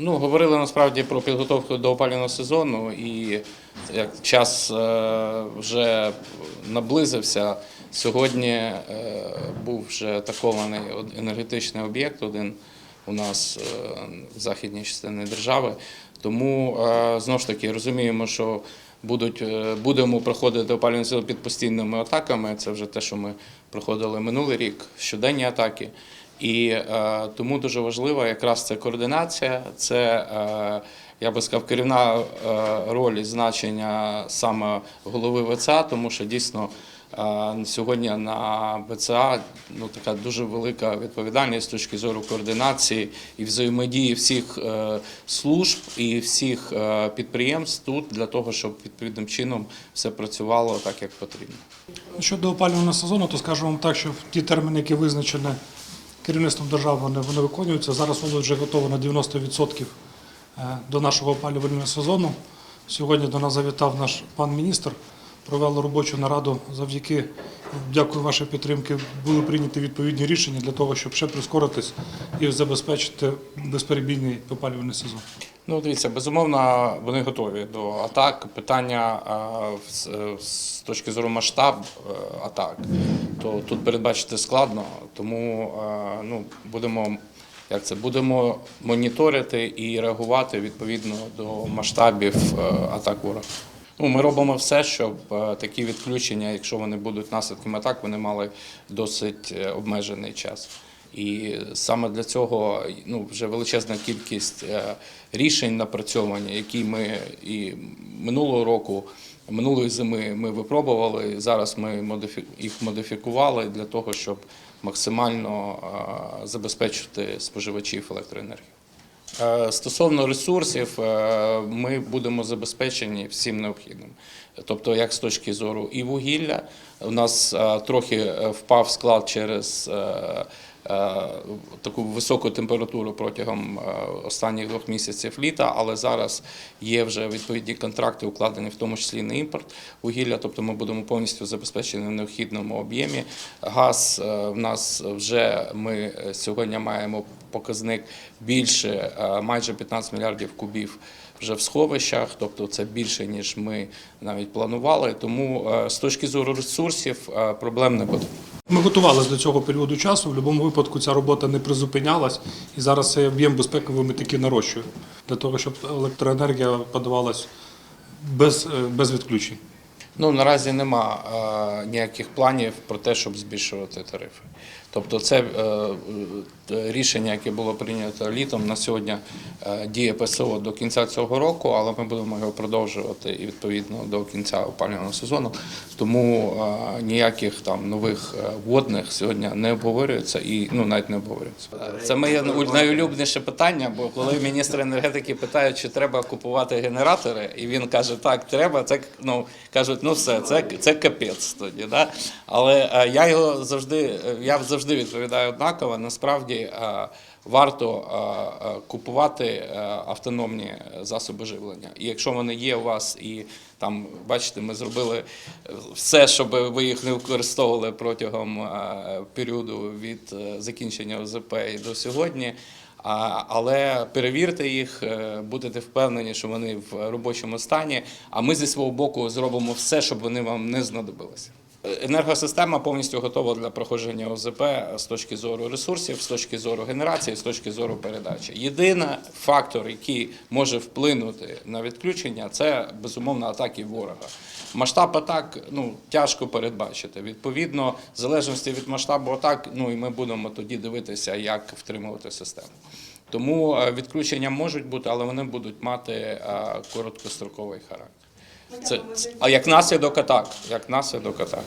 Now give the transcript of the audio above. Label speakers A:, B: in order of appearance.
A: Ну, говорили насправді про підготовку до опалювального сезону, і як час е, вже наблизився, сьогодні е, був вже атакований енергетичний об'єкт один у нас е, в західній частині держави. Тому знову ж таки розуміємо, що будуть, будемо проходити опалювальний сезон під постійними атаками. Це вже те, що ми проходили минулий рік, щоденні атаки. І е, тому дуже важлива якраз це координація, це е, я би сказав, керівна е, роль і значення саме голови ВЦА, тому що дійсно сьогодні на ВЦА ну, така дуже велика відповідальність з точки зору координації і взаємодії всіх служб і всіх підприємств тут для того, щоб відповідним чином все працювало так, як потрібно.
B: Щодо опалювального сезону, то скажу вам так, що ті терміни, які визначені керівництвом держави, вони, вони виконуються. Зараз воно вже готово на 90% е, до нашого опалювального сезону. Сьогодні до нас завітав наш пан міністр, провели робочу нараду. Завдяки, дякую вашій підтримці, були прийняті відповідні рішення для того, щоб ще прискоритись і забезпечити безперебійний опалювальний сезон.
A: Ну, дивіться, безумовно, вони готові до атак. Питання з, з точки зору масштаб е, атак, то тут передбачити складно, тому е, ну, будемо. Як це будемо моніторити і реагувати відповідно до масштабів е, атак ворога. Ну, ми робимо все, щоб е, такі відключення, якщо вони будуть наслідком атак, вони мали досить е, обмежений час. І саме для цього ну, вже величезна кількість е, рішень напрацьовані, які ми і минулого року, минулої зими ми випробували. Зараз ми їх модифікували для того, щоб максимально е, забезпечити споживачів електроенергії. Е, Стосовно ресурсів, ми будемо забезпечені всім необхідним. Тобто, як з точки зору і вугілля, у нас трохи впав склад через таку високу температуру протягом е, останніх двох місяців літа, але зараз є вже відповідні контракти, укладені в тому числі на імпорт вугілля. Тобто ми будемо повністю забезпечені в необхідному об'ємі. Газ е, в нас вже ми е, сьогодні маємо показник більше е, майже 15 мільярдів кубів вже в сховищах, тобто це більше ніж ми навіть планували. Тому е, з точки зору ресурсів е, проблем не буде.
B: Ми готувалися до цього періоду часу. В будь-якому випадку ця робота не призупинялась, і зараз цей об'єм безпековий ми таки нарощуємо для того, щоб електроенергія подавалась без, е, без відключень.
A: Ну наразі нема е, ніяких планів про те, щоб збільшувати тарифи. Тобто, це е, е, рішення, яке було прийнято літом, на сьогодні е, діє ПСО до кінця цього року, але ми будемо його продовжувати і відповідно до кінця опалювального сезону. Тому ніяких там нових водних сьогодні не обговорюється і ну навіть не обговорюється. Це моє найулюбленіше питання, бо коли міністр енергетики питають, чи треба купувати генератори, і він каже, так, треба, це ну кажуть, ну все, це, це капець тоді. Да? Але я його завжди, я завжди відповідаю однаково. Насправді е, варто е, е, купувати автономні засоби живлення. І якщо вони є у вас і там, бачите, ми зробили все, щоб ви їх не використовували протягом періоду від закінчення ОЗП і до сьогодні. Але перевірте їх, будете впевнені, що вони в робочому стані. А ми зі свого боку зробимо все, щоб вони вам не знадобилися. Енергосистема повністю готова для проходження ОЗП з точки зору ресурсів, з точки зору генерації, з точки зору передачі. Єдиний фактор, який може вплинути на відключення, це безумовно атаки ворога. Масштаб атак ну тяжко передбачити. Відповідно, в залежності від масштабу атак, ну і ми будемо тоді дивитися, як втримувати систему. Тому е, відключення можуть бути, але вони будуть мати е, короткостроковий характер. Це, а як наслідок так. як наслідок атак.